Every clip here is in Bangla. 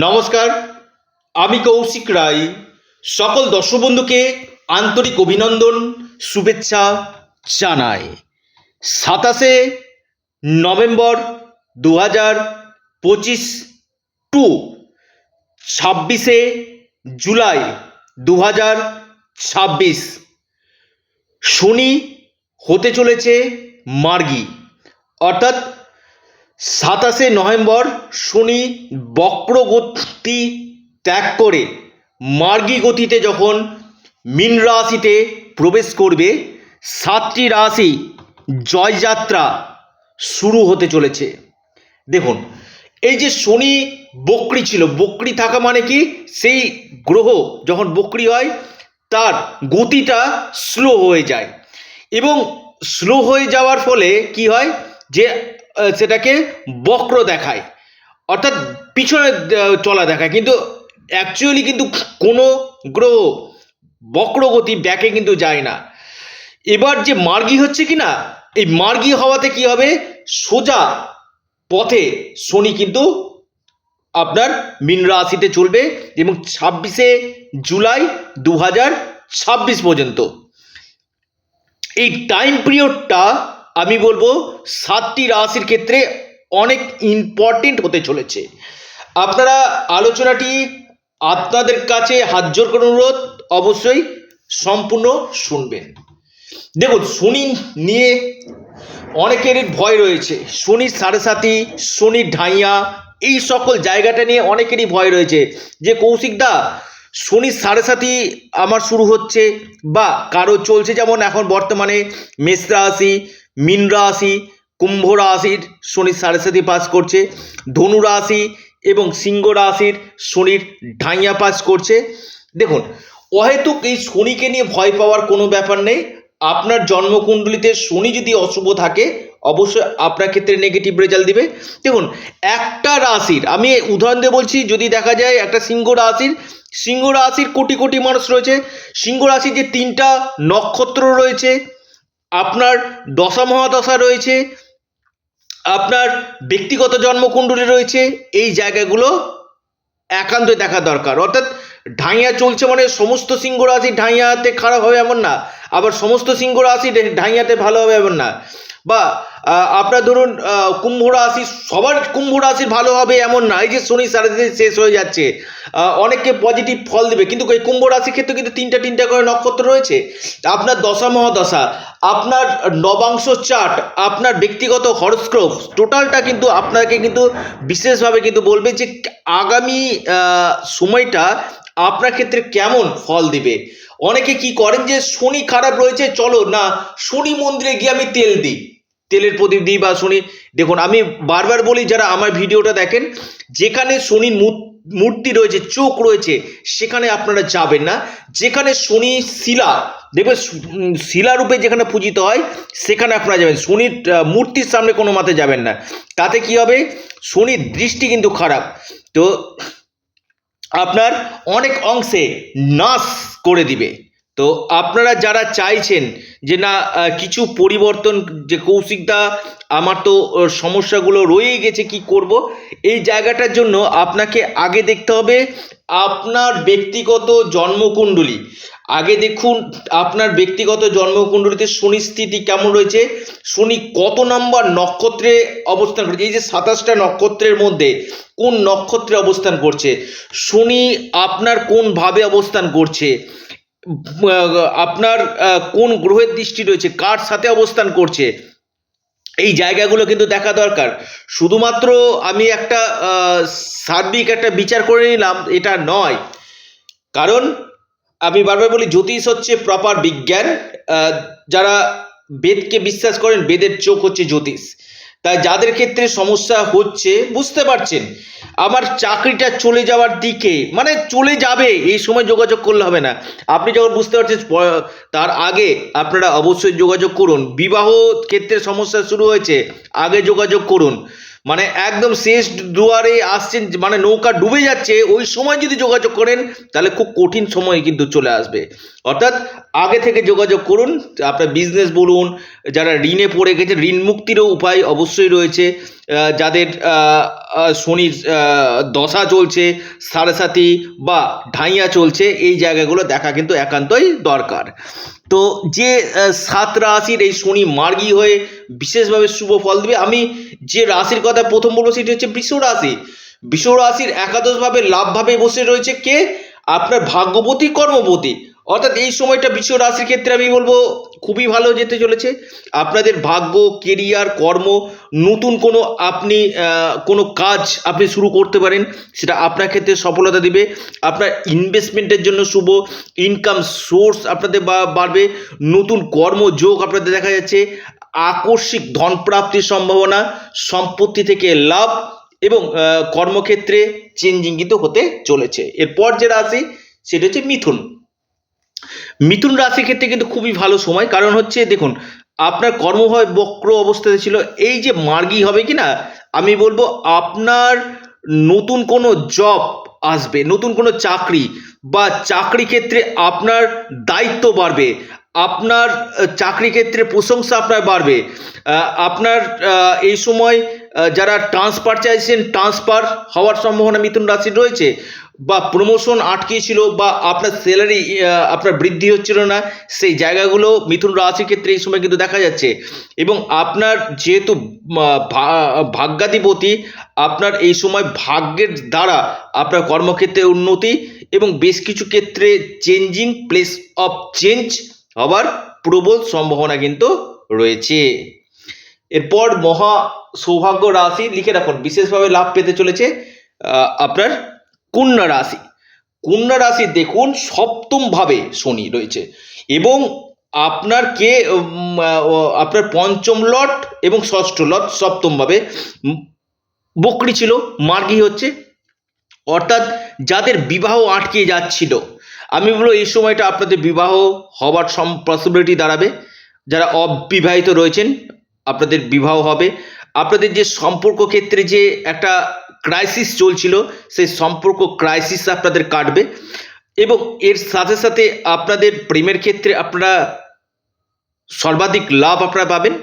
নমস্কার, আমি কৌশিক রায়। সকল দর্শক বন্ধুকে আন্তরিক অভিনন্দন, শুভেচ্ছা জানাই। সাতাশে নভেম্বর দু হাজার পঁচিশ টু ছাব্বিশে জুলাই দু হাজার ছাব্বিশ। শনি হতে চলেছে মার্গী। অর্থাৎ সাতাশে নভেম্বর শনি বক্রগতি ত্যাগ করে মার্গী গতিতে যখন মীন রাশিতে প্রবেশ করবে, সাতটি রাশি জয়যাত্রা শুরু হতে চলেছে। দেখুন, এই যে শনি বকরি ছিল, বকরি থাকা মানে কি? সেই গ্রহ যখন বকরি হয়, তার গতিটা স্লো হয়ে যায়। এবং স্লো হয়ে যাওয়ার ফলে কি হয়? যে সেটাকে বক্র দেখায়। অর্থাৎ পিছনে চলা দেখায়। কিন্তু অ্যাকচুয়ালি কিন্তু কোনো গ্রহ বক্রগতি ব্যাকে কিন্তু যায় না। এবার যে মার্গী হচ্ছে কি না এই মার্গী হওয়াতে কি হবে? সোজা পথে শনি কিন্তু আপনার মীন রাশিতে চলবে এবং ছাব্বিশে জুলাই দু ছাব্বিশ পর্যন্ত। এই টাইম পিরিয়ডটা আমি বলব সাতটি রাশির ক্ষেত্রে অনেক ইম্পর্টেন্ট হতে চলেছে। আপনারা আলোচনাটি আপনাদের কাছে হাত জোর করে অনুরোধ, অবশ্যই সম্পূর্ণ শুনবেন। দেখুন, শনি নিয়ে অনেকেরই ভয় রয়েছে। শনির সাড়ে সাথী শনির ঢাইয়া, এই সকল জায়গাটা নিয়ে অনেকেরই ভয় রয়েছে যে কৌশিকদা শনির সাড়ে সাথী আমার শুরু হচ্ছে বা কারও চলছে যেমন এখন বর্তমানে মেষ রাশি মীন রাশি, কুম্ভ রাশির শনির সাড়ে সাথী পাস করছে, ধনু রাশি এবং সিংহ রাশির শনির ঢাইয়া পাস করছে। দেখুন, অহেতুক এই শনিকে নিয়ে ভয় পাওয়ার কোনো ব্যাপার নেই। আপনার জন্মকুণ্ডলিতে শনি যদি অশুভ থাকে, অবশ্যই আপনার ক্ষেত্রে নেগেটিভ রেজাল্ট দিবে। দেখুন, একটা রাশির, আমি উদাহরণ দিয়ে বলছি, যদি দেখা যায় একটা সিংহ রাশির সিংহ রাশির কোটি কোটি মানুষ রয়েছে। সিংহ রাশির যে তিনটা নক্ষত্র রয়েছে আপনার দশা মহাদশা রয়েছে, আপনার ব্যক্তিগত জন্মকুণ্ডলী রয়েছে, এই জায়গাগুলো একান্তই দেখা দরকার। অর্থাৎ ঢাইয়া চলছে মানে সমস্ত সিংহ রাশি ঢাইয়াতে খারাপ হবে এমন না, আবার সমস্ত সিংহ রাশি ঢাইয়াতে ভালো হবে এমন না। বা আপনার ধরুন কুম্ভ রাশি, সবার কুম্ভ রাশির ভালো হবে এমন না। এই যে শনি সাথে শেষ হয়ে যাচ্ছে অনেককে পজিটিভ ফল দেবে। কিন্তু এই কুম্ভ রাশির ক্ষেত্রে কিন্তু তিনটা তিনটা করে নক্ষত্র রয়েছে। আপনার দশা মহাদশা, আপনার নবাংশ চার্ট আপনার ব্যক্তিগত হরস্ক্রোপ টোটালটা কিন্তু আপনাকে কিন্তু বিশেষভাবে কিন্তু বলবে যে আগামী সময়টা আপনার ক্ষেত্রে কেমন ফল দিবে। অনেকে কি করেন যে শনি খারাপ রয়েছে, চলো না, শনি মন্দিরে গিয়ে আমি তেল দিই। তেলের প্রদীপ দিই বা শনি। দেখুন, আমি বারবার বলি, যারা আমার ভিডিওটা দেখেন, যেখানে শনির মূর- মূর্তি রয়েছে, চোখ রয়েছে, সেখানে আপনারা যাবেন না। যেখানে শনি শিলা, দেখবেন শিলারূপে যেখানে পূজিত হয়, সেখানে আপনারা যাবেন। শনির মূর্তির সামনে কোনো মতে যাবেন না। তাতে কি হবে? শনির দৃষ্টি কিন্তু খারাপ। তো আপনার অনেক অংশে নাশ করে দিবে। তো আপনারা যারা চাইছেন যে না কিছু পরিবর্তন, যে কৌশিকদা আমার তো সমস্যাগুলো রয়েই গেছে, কি করব? এই জায়গাটার জন্য আপনাকে আগে দেখতে হবে আপনার ব্যক্তিগত জন্মকুণ্ডলী। আগে দেখুন আপনার ব্যক্তিগত জন্মকুণ্ডলীতে শনি স্থিতি কেমন রয়েছে, শনি কত নম্বর নক্ষত্রে অবস্থান করছে, এই যে সাতাশটা নক্ষত্রের মধ্যে কোন নক্ষত্রে অবস্থান করছে, শনি আপনার কোন ভাবে অবস্থান করছে আপনার কোন গ্রহের দৃষ্টি রয়েছে, কার সাথে অবস্থান করছে, এই জায়গাগুলো কিন্তু দেখা দরকার। শুধুমাত্র আমি একটা সার্বিক একটা বিচার করে নিলাম, এটা নয়। কারণ, আমি বারবার বলি, জ্যোতিষ হচ্ছে প্রপার বিজ্ঞান যারা বেদকে বিশ্বাস করেন, বেদের চোখ হচ্ছে জ্যোতিষ। তাই যাদের ক্ষেত্রে সমস্যা হচ্ছে বুঝতে পারছেন, আমার চাকরিটা চলে যাওয়ার দিকে মানে চলে যাবে, এই সময় যোগাযোগ করলে হবে না। আপনি যখন বুঝতে পারছেন তার আগে আপনারা অবশ্যই যোগাযোগ করুন। বিবাহ ক্ষেত্রে সমস্যা শুরু হয়েছে, আগে যোগাযোগ করুন। মানে একদম শেষ দুয়ারে আসছেন মানে নৌকা ডুবে যাচ্ছে, ওই সময় যদি যোগাযোগ করেন, তাহলে খুব কঠিন সময় কিন্তু চলে আসবে। অর্থাৎ আগে থেকে যোগাযোগ করুন, আপনার বিজনেস বলুন, যারা ঋণে পড়ে গেছে ঋণ মুক্তিরও উপায় অবশ্যই রয়েছে। যাদের শনির দশা চলছে, সাড়ে সাথী বা ঢাইয়া চলছে, এই জায়গাগুলো দেখা কিন্তু একান্তই দরকার। তো যে সাত রাশির এই শনি মার্গী হয়ে বিশেষভাবে শুভ ফল দেবে, আমি যে রাশির কথা প্রথম বলব সেটি হচ্ছে বিশ্ব রাশি। বিশ্ব রাশির একাদশভাবে লাভভাবে বসে রয়েছে কে? আপনার ভাগ্যবতী কর্মবতী অর্থাৎ এই সময়টা বিশ্ব রাশির ক্ষেত্রে আমি বলব খুবই ভালো যেতে চলেছে। আপনাদের ভাগ্য কেরিয়ার কর্ম, নতুন কোনো আপনি কোনো কাজ আপনি শুরু করতে পারেন, সেটা আপনার ক্ষেত্রে সফলতা দিবে। আপনার ইনভেস্টমেন্টের জন্য শুভ ইনকাম সোর্স আপনাদের বাড়বে। নতুন কর্মযোগ আপনাদের দেখা যাচ্ছে। আকস্মিক ধন প্রাপ্তির সম্ভাবনা, সম্পত্তি থেকে লাভ এবং কর্মক্ষেত্রে চেঞ্জিং কিন্তু হতে চলেছে। এরপর যে রাশি, সেটা হচ্ছে মিথুন। মিথুন রাশির ক্ষেত্রে কিন্তু খুবই ভালো সময়। কারণ হচ্ছে, দেখুন, আপনার কর্মভয় বক্র অবস্থাতে ছিল। এই যে মার্গী হবে কি না আমি বলব আপনার নতুন কোনো জব আসবে, নতুন কোনো চাকরি বা চাকরি ক্ষেত্রে আপনার দায়িত্ব বাড়বে, আপনার চাকরি ক্ষেত্রে প্রশংসা আপনার বাড়বে আপনার এই সময় যারা ট্রান্সফার চাইছেন ট্রান্সফার হওয়ার সম্ভাবনা মিথুন রাশির রয়েছে। বা প্রমোশন আটকে ছিল বা আপনার স্যালারি আপনার বৃদ্ধি হচ্ছিল না, সেই জায়গাগুলো মিথুন রাশির ক্ষেত্রে এই সময় কিন্তু দেখা যাচ্ছে। এবং আপনার যেহেতু ভাগ্যাধিপতি, আপনার এই সময় ভাগ্যের দ্বারা আপনার কর্মক্ষেত্রে উন্নতি এবং বেশ কিছু ক্ষেত্রে চেঞ্জিং প্লেস অফ চেঞ্জ হওয়ার প্রবল সম্ভাবনা কিন্তু রয়েছে। এরপর মহা সৌভাগ্য রাশি, লিখে রাখুন, বিশেষভাবে লাভ পেতে চলেছে আপনার কন্যা রাশি। কন্যা রাশি দেখুন সপ্তম ভাবে শনি রয়েছে এবং আপনার কে আপনার পঞ্চম লট এবং ষষ্ঠ লট সপ্তম ভাবে বকরি ছিল, মার্গী হচ্ছে। অর্থাৎ যাদের বিবাহ আটকে যাচ্ছিল, আমি বলব এই সময়টা আপনাদের বিবাহ হওয়ার সম পসিবিলিটি দাঁড়াবে। যারা অবিবাহিত রয়েছেন, আপনাদের বিবাহ হবে। আপনাদের যে সম্পর্ক ক্ষেত্রে যে একটা ক্রাইসিস চলছিল, সেই সম্পর্ক ক্রাইসিস আপনাদের কাটবে এবং এর সাথে সাথে আপনাদের প্রেমের ক্ষেত্রে আপনারা সর্বাধিক লাভ আপনারা পাবেন।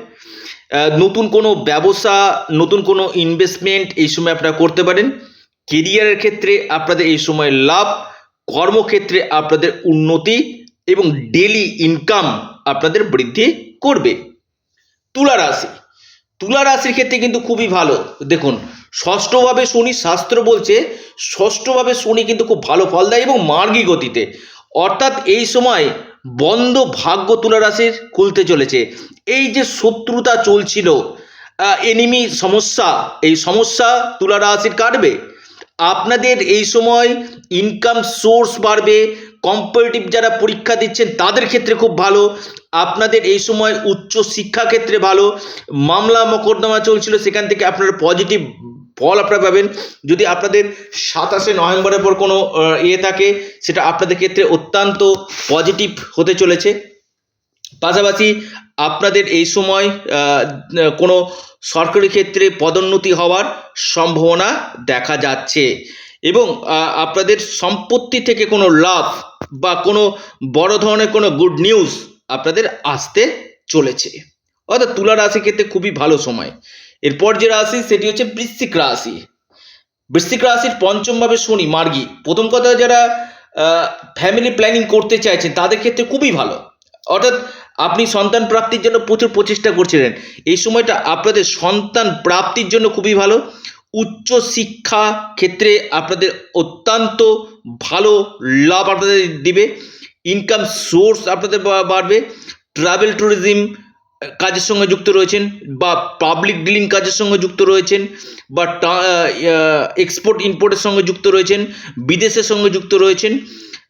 নতুন কোনো ব্যবসা, নতুন কোনো ইনভেস্টমেন্ট এই সময় আপনারা করতে পারেন। কেরিয়ারের ক্ষেত্রে আপনাদের এই সময় লাভ, কর্মক্ষেত্রে আপনাদের উন্নতি এবং ডেলি ইনকাম আপনাদের বৃদ্ধি করবে। তুলা রাশি তুলা রাশির ক্ষেত্রে কিন্তু খুবই ভালো। দেখুন, ষষ্ঠভাবে শনি শাস্ত্র বলছে, ষষ্ঠভাবে শনি কিন্তু খুব ভালো ফল দেয় এবং মার্গী গতিতে। অর্থাৎ এই সময় বন্ধ ভাগ্য তুলা রাশির খুলতে চলেছে। এই যে শত্রুতা চলছিল এনিমি সমস্যা, এই সমস্যা তুলা রাশির কাটবে। আপনাদের এই সময় ইনকাম সোর্স বাড়বে কম্পারেটিভ যারা পরীক্ষা দিচ্ছেন, তাদের ক্ষেত্রে খুব ভালো। আপনাদের এই সময় উচ্চ শিক্ষা ক্ষেত্রে ভালো। মামলা মকদ্দমা চলছিল, সেখান থেকে আপনারা পজিটিভ ফল আপনারা পাবেন। যদি আপনাদের সাতাশে নভেম্বরের পর কোনো ইয়ে থাকে, সেটা আপনাদের ক্ষেত্রে অত্যন্ত পজিটিভ হতে চলেছে। পাশাপাশি আপনাদের এই সময় কোনো সরকারি ক্ষেত্রে পদোন্নতি হওয়ার সম্ভাবনা দেখা যাচ্ছে। এবং আপনাদের সম্পত্তি থেকে কোনো লাভ বা কোনো বড় ধরনের কোনো গুড নিউজ আপনাদের আসতে চলেছে। অর্থাৎ তুলা রাশির ক্ষেত্রে খুবই ভালো সময়। এরপর যে রাশি, সেটি হচ্ছে বৃশ্চিক রাশি। বৃশ্চিক রাশির পঞ্চমভাবে শনি, মার্গী। প্রথম কথা যারা ফ্যামিলি প্ল্যানিং করতে চাইছেন, তাদের ক্ষেত্রে খুবই ভালো। অর্থাৎ আপনি সন্তান প্রাপ্তির জন্য প্রচুর প্রচেষ্টা করছিলেন। এই সময়টা আপনাদের সন্তান প্রাপ্তির জন্য খুবই ভালো। উচ্চ শিক্ষা ক্ষেত্রে আপনাদের অত্যন্ত ভালো লাভ আপনাদের দিবে। ইনকাম সোর্স আপনাদের বাড়বে। ট্রাভেল ট্যুরিজম কাজের সঙ্গে যুক্ত রয়েছেন বা পাবলিক ডিলিং কাজের সঙ্গে যুক্ত রয়েছেন বা এক্সপোর্ট ইম্পোর্টের সঙ্গে যুক্ত রয়েছেন, বিদেশের সঙ্গে যুক্ত রয়েছেন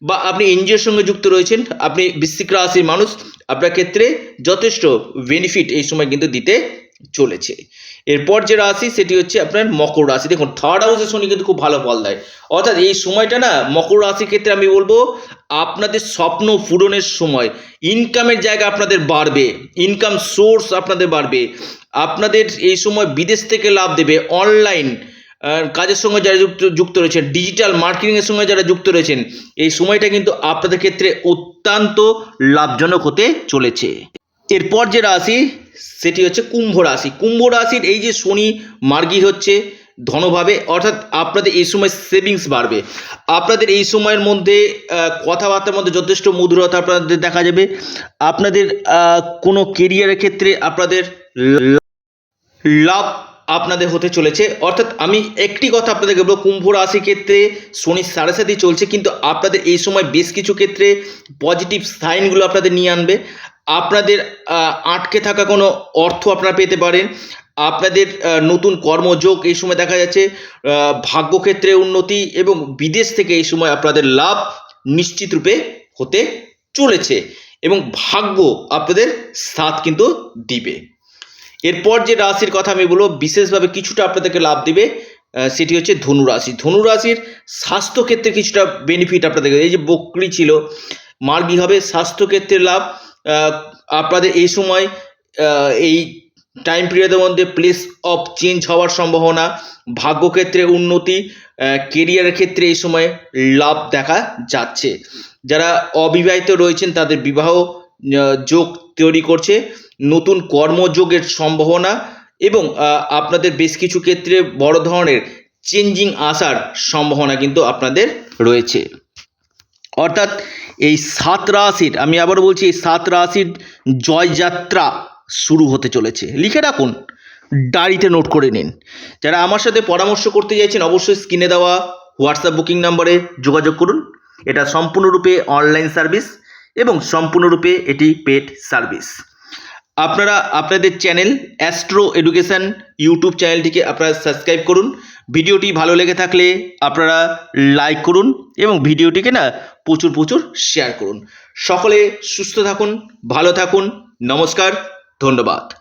বা আপনি এনজিওর সঙ্গে যুক্ত রয়েছেন, আপনি বৃশ্চিক রাশির মানুষ, আপনার ক্ষেত্রে যথেষ্ট বেনিফিট এই সময় কিন্তু দিতে চলেছে। এরপর যে রাশি, সেটি হচ্ছে আপনার মকর রাশি। দেখুন থার্ড হাউসে শনি কিন্তু খুব ভালো ফল দেয়। অর্থাৎ এই সময়টা না, মকর রাশির ক্ষেত্রে আমি বলব, আপনাদের স্বপ্ন পূরণের সময়। ইনকামের জায়গা আপনাদের বাড়বে। ইনকাম সোর্স আপনাদের বাড়বে। আপনাদের এই সময় বিদেশ থেকে লাভ দেবে। অনলাইন কাজের সঙ্গে যারা যুক্ত যুক্ত রয়েছেন ডিজিটাল মার্কেটিংয়ের সঙ্গে যারা যুক্ত রয়েছেন, এই সময়টা কিন্তু আপনাদের ক্ষেত্রে অত্যন্ত লাভজনক হতে চলেছে। এরপর যে রাশি, সেটি হচ্ছে কুম্ভ রাশি। কুম্ভ রাশির এই যে শনি, মার্গী হচ্ছে ধনভাবে, অর্থাৎ আপনাদের এই সময় সেভিংস বাড়বে। আপনাদের এই সময়ের মধ্যে কথাবার্তার মধ্যে যথেষ্ট মধুরতা আপনাদের দেখা যাবে। আপনাদের কোনো কেরিয়ারের ক্ষেত্রে আপনাদের লাভ আপনাদের হতে চলেছে। অর্থাৎ আমি একটি কথা আপনাদেরকে বলব, কুম্ভ রাশির ক্ষেত্রে শনির সাড়ে সাথে চলছে, কিন্তু আপনাদের এই সময় বেশ কিছু ক্ষেত্রে পজিটিভ সাইনগুলো আপনাদের নিয়ে আনবে। আপনাদের আটকে থাকা কোনো অর্থ আপনারা পেতে পারেন। আপনাদের নতুন কর্মযোগ এই সময় দেখা যাচ্ছে ভাগ্যক্ষেত্রে উন্নতি এবং বিদেশ থেকে এই সময় আপনাদের লাভ নিশ্চিত রূপে হতে চলেছে এবং ভাগ্য আপনাদের সাথ কিন্তু দিবে। এরপর যে রাশির কথা আমি বলব, বিশেষভাবে কিছুটা আপনাদেরকে লাভ দিবে সেটি হচ্ছে ধনু রাশি। ধনু রাশির স্বাস্থ্যক্ষেত্রে কিছুটা বেনিফিট আপনাদেরকে, এই যে বকরি ছিল, মার্গী হবে, স্বাস্থ্যক্ষেত্রে লাভ আপনাদের এই সময় এই টাইম পিরিয়ডের মধ্যে প্লেস অফ চেঞ্জ হওয়ার সম্ভাবনা ভাগ্যক্ষেত্রে উন্নতি কেরিয়ারের ক্ষেত্রে এই সময় লাভ দেখা যাচ্ছে। যারা অবিবাহিত রয়েছেন, তাদের বিবাহ যোগ তৈরি করছে, নতুন কর্মযোগের সম্ভাবনা এবং আপনাদের বেশ কিছু ক্ষেত্রে বড় ধরনের চেঞ্জিং আসার সম্ভাবনা কিন্তু আপনাদের রয়েছে। অর্থাৎ এই সাত রাশির, আমি আবার বলছি এই সাত রাশির জয়যাত্রা শুরু হতে চলেছে। লিখে রাখুন, ডায়েরিতে নোট করে নিন। যারা আমার সাথে পরামর্শ করতে চাইছেন, অবশ্যই স্ক্রিনে দেওয়া হোয়াটসঅ্যাপ বুকিং নম্বরে যোগাযোগ করুন। এটা সম্পূর্ণরূপে অনলাইন সার্ভিস এবং সম্পূর্ণরূপে এটি পেড সার্ভিস। আপনারা, আপনাদের চ্যানেল অ্যাস্ট্রো এডুকেশন ইউটিউব চ্যানেলটিকে আপনারা সাবস্ক্রাইব করুন। ভিডিওটি ভালো লেগে থাকলে আপনারা লাইক করুন এবং ভিডিওটিকে না প্রচুর প্রচুর শেয়ার করুন। সকলে সুস্থ থাকুন ভালো থাকুন নমস্কার ধন্যবাদ।